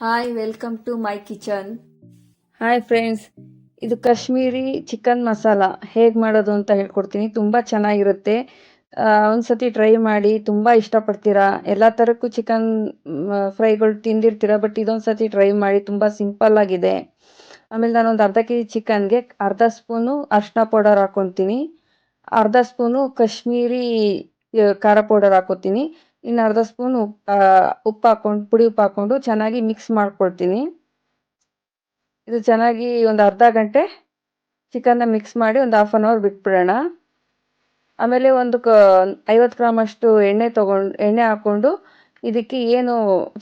Hi welcome to my kitchen hi friends ಇದು Kashmiri chicken masala. ಹೇಗೆ ಮಾಡೋದು ಅಂತ ಹೇಳ್ಕೊಡ್ತೀನಿ. ತುಂಬ ಚೆನ್ನಾಗಿರುತ್ತೆ. ಒಂದ್ಸತಿ ಟ್ರೈ ಮಾಡಿ, ತುಂಬ ಇಷ್ಟಪಡ್ತೀರಾ? ಎಲ್ಲ ಥರಕ್ಕೂ ಚಿಕನ್ ಫ್ರೈಗಳು ತಿಂದಿರ್ತೀರ, ಬಟ್ ಇದೊಂದ್ಸತಿ ಟ್ರೈ ಮಾಡಿ, ತುಂಬ ಸಿಂಪಲ್ ಆಗಿದೆ. ಆಮೇಲೆ ನಾನೊಂದು ಅರ್ಧ ಕೆ ಜಿ ಚಿಕನ್ಗೆ ಅರ್ಧ ಸ್ಪೂನು ಅರಿಶಿನ ಪೌಡರ್ ಹಾಕ್ಕೊತೀನಿ ಅರ್ಧ ಸ್ಪೂನು ಕಾಶ್ಮೀರಿ ಖಾರ ಪೌಡರ್ ಹಾಕೋತೀನಿ. ಇನ್ನು ಅರ್ಧ ಸ್ಪೂನ್ ಉಪ್ಪು ಹಾಕೊಂಡು ಪುಡಿ ಉಪ್ಪು ಹಾಕೊಂಡು ಚೆನ್ನಾಗಿ ಮಿಕ್ಸ್ ಮಾಡ್ಕೊಳ್ತೀನಿ ಇದು ಚೆನ್ನಾಗಿ ಒಂದು ಅರ್ಧ ಗಂಟೆ ಚಿಕನ್ನ ಮಿಕ್ಸ್ ಮಾಡಿ ಒಂದು ಹಾಫ್ ಆನ್ ಅವರ್ ಬಿಟ್ಬಿಡೋಣ. ಆಮೇಲೆ ಒಂದು ಕ, ಐವತ್ತು ಗ್ರಾಮ್ ಅಷ್ಟು ಎಣ್ಣೆ ತೊಗೊಂಡು, ಎಣ್ಣೆ ಹಾಕ್ಕೊಂಡು ಇದಕ್ಕೆ ಏನು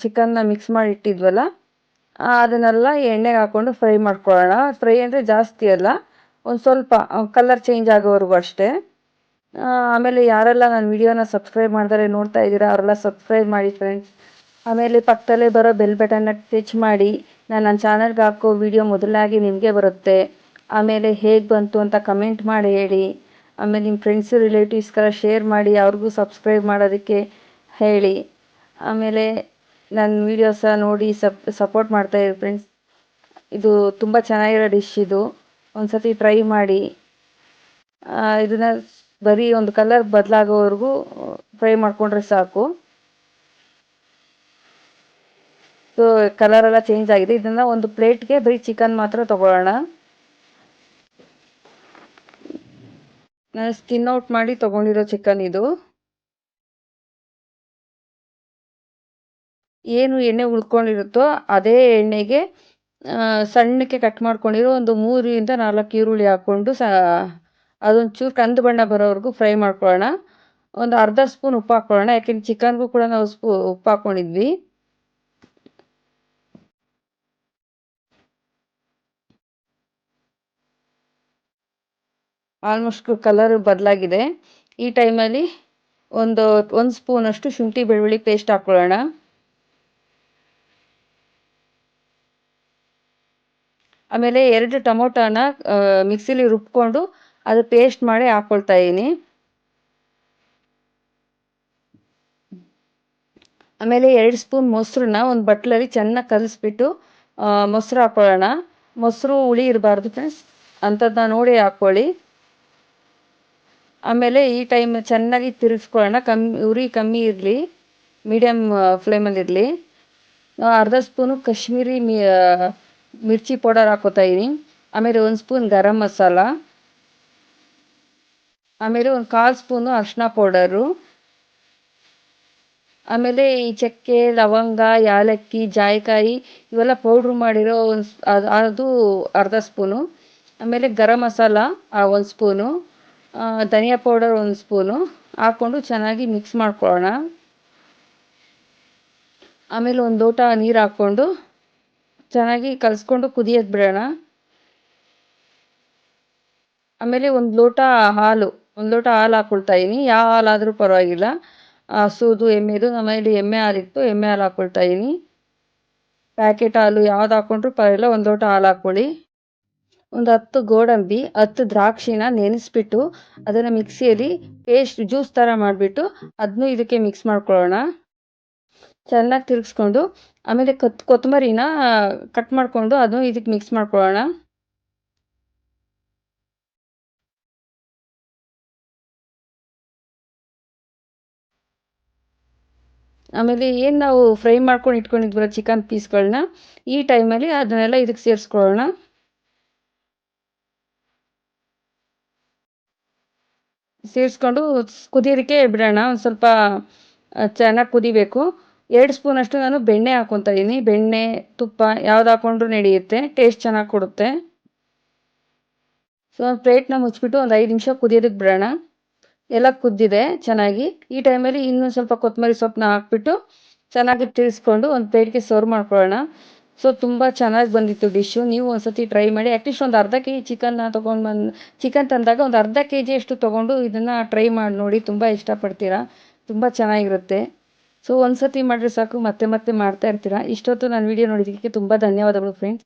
ಚಿಕನ್ನ ಮಿಕ್ಸ್ ಮಾಡಿ ಇಟ್ಟಿದ್ವಲ್ಲ ಅದನ್ನೆಲ್ಲ ಎಣ್ಣೆಗೆ ಹಾಕ್ಕೊಂಡು ಫ್ರೈ ಮಾಡ್ಕೊಳ್ಳೋಣ. ಫ್ರೈ ಅಂದರೆ ಜಾಸ್ತಿ ಅಲ್ಲ, ಒಂದು ಸ್ವಲ್ಪ ಕಲರ್ ಚೇಂಜ್ ಆಗೋವರೆಗೂ ಅಷ್ಟೇ. ಆಮೇಲೆ ಯಾರೆಲ್ಲ ನನ್ನ ವಿಡಿಯೋನ ಸಬ್ಸ್ಕ್ರೈಬ್ ಮಾಡ್ತಾರೆ ನೋಡ್ತಾ ಇದ್ದೀರಾ, ಅವರೆಲ್ಲ ಸಬ್ಸ್ಕ್ರೈಬ್ ಮಾಡಿ ಫ್ರೆಂಡ್ಸ್ ಆಮೇಲೆ ಪಕ್ಕದಲ್ಲೇ ಬರೋ ಬೆಲ್ ಬಟನ್ನ ಟಚ್ ಮಾಡಿ. ನಾನು ನನ್ನ ಚಾನಲ್ಗೆ ಹಾಕೋ ವಿಡಿಯೋ ಮೊದಲಾಗಿ ನಿಮಗೆ ಬರುತ್ತೆ. ಆಮೇಲೆ ಹೇಗೆ ಬಂತು ಅಂತ ಕಮೆಂಟ್ ಮಾಡಿ ಹೇಳಿ. ಆಮೇಲೆ ನಿಮ್ಮ ಫ್ರೆಂಡ್ಸ್ ರಿಲೇಟಿವ್ಸ್ಗೆಲ್ಲ ಶೇರ್ ಮಾಡಿ, ಅವ್ರಿಗೂ ಸಬ್ಸ್ಕ್ರೈಬ್ ಮಾಡೋದಕ್ಕೆ ಹೇಳಿ. ಆಮೇಲೆ ನನ್ನ ವೀಡಿಯೋಸ ನೋಡಿ ಸಪ್ ಸಪೋರ್ಟ್ ಮಾಡ್ತಾಯಿರಿ ಫ್ರೆಂಡ್ಸ್ ಇದು ತುಂಬ ಚೆನ್ನಾಗಿರೋ ಡಿಶ್ ಇದು. ಒಂದು ಸತಿ ಟ್ರೈ ಮಾಡಿ. ಇದನ್ನು ಇದನ್ನ ಬರೀ ಒಂದು ಕಲರ್ ಬದಲಾಗೋವರೆಗೂ ಫ್ರೈ ಮಾಡಿಕೊಂಡ್ರೆ ಸಾಕು. ಸೊ ಕಲರ್ ಎಲ್ಲ ಚೇಂಜ್ ಆಗಿದೆ. ಇದನ್ನ ಒಂದು ಪ್ಲೇಟ್ಗೆ ಬರೀ ಚಿಕನ್ ಮಾತ್ರ ತಗೊಳ್ಳೋಣ. ನಾನು ಸ್ಕಿನ್ ಔಟ್ ಮಾಡಿ ತಗೊಂಡಿರೋ ಚಿಕನ್ ಇದು. ಏನು ಎಣ್ಣೆ ಉಳ್ಕೊಂಡಿರುತ್ತೋ ಅದೇ ಎಣ್ಣೆಗೆ ಸಣ್ಣಕ್ಕೆ ಕಟ್ ಮಾಡ್ಕೊಂಡಿರೋ ಒಂದು ಮೂರಿಂದ ನಾಲ್ಕು ಈರುಳ್ಳಿ ಹಾಕ್ಕೊಂಡು ಸ ಅದೊಂಚೂರು ಕಂದು ಬಣ್ಣ ಬರೋವರೆಗೂ ಫ್ರೈ ಮಾಡ್ಕೊಳ್ಳೋಣ. ಒಂದು ಅರ್ಧ ಸ್ಪೂನ್ ಉಪ್ಪು ಹಾಕ್ಕೊಳ್ಳೋಣ. ಯಾಕೆಂದ್ರೆ ಚಿಕನ್ಗೂ ಕೂಡ ನಾವು ಸ್ಪೂ, ಉಪ್ಪು ಹಾಕ್ಕೊಂಡಿದ್ವಿ ಆಲ್ಮೋಸ್ಟ್ ಕಲರ್ ಬದಲಾಗಿದೆ. ಈ ಟೈಮಲ್ಲಿ ಒಂದು ಒಂದು ಸ್ಪೂನಷ್ಟು ಶುಂಠಿ ಬೆಳ್ಳುಳ್ಳಿ ಪೇಸ್ಟ್ ಹಾಕ್ಕೊಳ್ಳೋಣ. ಆಮೇಲೆ ಎರಡು ಟೊಮೊಟೊನ ಮಿಕ್ಸಿಲಿ ರುಬ್ಕೊಂಡು ಅದು ಪೇಸ್ಟ್ ಮಾಡಿ ಹಾಕ್ಕೊಳ್ತಾ ಇದ್ದೀನಿ ಆಮೇಲೆ ಎರಡು ಸ್ಪೂನ್ ಮೊಸರನ್ನ ಒಂದು ಬಟ್ಲಲ್ಲಿ ಚೆನ್ನಾಗಿ ಕಲಿಸ್ಬಿಟ್ಟು ಮೊಸರು ಹಾಕ್ಕೊಳ್ಳೋಣ ಮೊಸರು ಹುಳಿ ಇರಬಾರ್ದು ಫ್ರೆಂಡ್ಸ್ ಅಂಥದ್ದನ್ನ ನೋಡಿ ಹಾಕ್ಕೊಳ್ಳಿ ಆಮೇಲೆ ಈ ಟೈಮ್ ಚೆನ್ನಾಗಿ ತಿರುಗಿಸ್ಕೊಳ್ಳೋಣ ಕಮ್ಮಿ, ಉರಿ ಕಮ್ಮಿ ಇರಲಿ. ಮೀಡಿಯಮ್ ಫ್ಲೇಮಲ್ಲಿ ಇರಲಿ. ಅರ್ಧ ಸ್ಪೂನು ಕಾಶ್ಮೀರಿ ಮಿರ್ಚಿ ಪೌಡರ್ ಹಾಕೋತಾ ಇದ್ದೀನಿ ಆಮೇಲೆ ಒಂದು ಸ್ಪೂನ್ ಗರಂ ಮಸಾಲ. ಆಮೇಲೆ ಒಂದು ಕಾಲು ಸ್ಪೂನು ಅರಿಶಿನ ಪೌಡರು. ಆಮೇಲೆ ಈ ಚಕ್ಕೆ, ಲವಂಗ, ಯಾಲಕ್ಕಿ, ಜಾಯಿಕಾಯಿ ಇವೆಲ್ಲ ಪೌಡ್ರ್ ಮಾಡಿರೋ ಒಂದು ಅದು ಅದು ಅರ್ಧ ಸ್ಪೂನು. ಆಮೇಲೆ ಗರಂ ಮಸಾಲ ಒಂದು ಸ್ಪೂನು. ಧನಿಯಾ ಪೌಡರ್ ಒಂದು ಸ್ಪೂನು. ಹಾಕ್ಕೊಂಡು ಚೆನ್ನಾಗಿ ಮಿಕ್ಸ್ ಮಾಡ್ಕೊಳ್ಳೋಣ. ಆಮೇಲೆ ಒಂದು ಲೋಟ ನೀರು ಹಾಕ್ಕೊಂಡು ಚೆನ್ನಾಗಿ ಕಲಿಸ್ಕೊಂಡು ಕುದಿಯೋದು ಬಿಡೋಣ. ಆಮೇಲೆ ಒಂದು ಲೋಟ ಹಾಲು. ಒಂದು ಲೋಟ ಹಾಲು ಇದ್ದೀನಿ ಯಾವ ಹಾಲಾದರೂ ಪರವಾಗಿಲ್ಲ. ಹಸುದು ಎಮ್ಮೆದು ನಮ್ಮಲ್ಲಿ ಎಮ್ಮೆ ಹಾಲಿತ್ತು. ಎಮ್ಮೆ ಹಾಲು ಹಾಕ್ಕೊಳ್ತಾ ಇದ್ದೀನಿ ಪ್ಯಾಕೆಟ್ ಹಾಲು ಯಾವ್ದು ಹಾಕ್ಕೊಂಡ್ರೂ ಪರವಾಗಿಲ್ಲ. ಒಂದು ಲೋಟ ಹಾಲು ಹಾಕ್ಕೊಳ್ಳಿ ಒಂದು ಹತ್ತು ಗೋಡಂಬಿ, ಹತ್ತು ದ್ರಾಕ್ಷಿನ ನೆನೆಸ್ಬಿಟ್ಟು ಅದನ್ನು ಮಿಕ್ಸಿಯಲ್ಲಿ ಪೇಸ್ಟ್, ಜ್ಯೂಸ್ ಥರ ಮಾಡಿಬಿಟ್ಟು ಅದನ್ನು ಇದಕ್ಕೆ ಮಿಕ್ಸ್ ಮಾಡ್ಕೊಳ್ಳೋಣ. ಚೆನ್ನಾಗಿ ತಿರುಗಿಸ್ಕೊಂಡು ಆಮೇಲೆ ಕೊತ್ ಕೊತ್ತಂಬರಿನ ಕಟ್ ಮಾಡಿಕೊಂಡು ಅದನ್ನು ಇದಕ್ಕೆ ಮಿಕ್ಸ್ ಮಾಡ್ಕೊಳ್ಳೋಣ. ಆಮೇಲೆ ಏನು ನಾವು ಫ್ರೈ ಮಾಡ್ಕೊಂಡು ಇಟ್ಕೊಂಡಿದ್ವಲ್ಲ ಚಿಕನ್ ಪೀಸ್ಗಳನ್ನ ಈ ಟೈಮಲ್ಲಿ ಅದನ್ನೆಲ್ಲ ಇದಕ್ಕೆ ಸೇರಿಸ್ಕೊಳ್ಳೋಣ. ಸೇರಿಸ್ಕೊಂಡು ಕುದಿಯೋದಕ್ಕೆ ಬಿಡೋಣ, ಒಂದು ಸ್ವಲ್ಪ ಚೆನ್ನಾಗಿ ಕುದಿಬೇಕು. ಎರಡು ಸ್ಪೂನಷ್ಟು ನಾನು ಬೆಣ್ಣೆ ಹಾಕ್ಕೊತಾ ಇದ್ದೀನಿ ಬೆಣ್ಣೆ, ತುಪ್ಪ ಯಾವ್ದು ಹಾಕ್ಕೊಂಡ್ರೂ ನಡೆಯುತ್ತೆ ಟೇಸ್ಟ್ ಚೆನ್ನಾಗಿ ಕೊಡುತ್ತೆ. ಸೊ ಒಂದು ಪ್ಲೇಟ್ನ ಮುಚ್ಚಿಬಿಟ್ಟು ಒಂದು ಐದು ನಿಮಿಷ ಕುದಿಯೋದಕ್ಕೆ ಬಿಡೋಣ. ಎಲ್ಲ ಕುದ್ದಿದೆ ಚೆನ್ನಾಗಿ. ಈ ಟೈಮಲ್ಲಿ ಇನ್ನೊಂದು ಸ್ವಲ್ಪ ಕೊತ್ತಂಬರಿ ಸೊಪ್ಪನ್ನ ಹಾಕ್ಬಿಟ್ಟು ಚೆನ್ನಾಗಿ ತಿರ್ಗಿಸ್ಕೊಂಡು ಒಂದು ಪ್ಲೇಟ್ಗೆ ಸರ್ವ್ ಮಾಡ್ಕೊಳ್ಳೋಣ. ಸೊ ತುಂಬ ಚೆನ್ನಾಗಿ ಬಂದಿತ್ತು ಡಿಶ್ಶು ನೀವು ಒಂದ್ಸತಿ ಟ್ರೈ ಮಾಡಿ ಅಟ್ಲೀಸ್ಟ್ ಒಂದು ಅರ್ಧ ಕೆ ಜಿ ಚಿಕನ್ನ ತೊಗೊಂಡು ಬಂದು ಚಿಕನ್ ತಂದಾಗ ಒಂದು ಅರ್ಧ ಕೆ ಜಿಯಷ್ಟು ತೊಗೊಂಡು ಇದನ್ನು ಟ್ರೈ ಮಾಡಿ ನೋಡಿ, ತುಂಬ ಇಷ್ಟಪಡ್ತೀರಾ? ತುಂಬ ಚೆನ್ನಾಗಿರುತ್ತೆ. ಸೊ ಒಂದು ಸತಿ ಮಾಡಿದ್ರೆ ಸಾಕು, ಮತ್ತೆ ಮತ್ತೆ ಮಾಡ್ತಾ ಇರ್ತೀರಾ? ಇಷ್ಟೊತ್ತು ನಾನು ವಿಡಿಯೋ ನೋಡಿದ್ದಕ್ಕೆ ತುಂಬ ಧನ್ಯವಾದಗಳು ಫ್ರೆಂಡ್ಸ್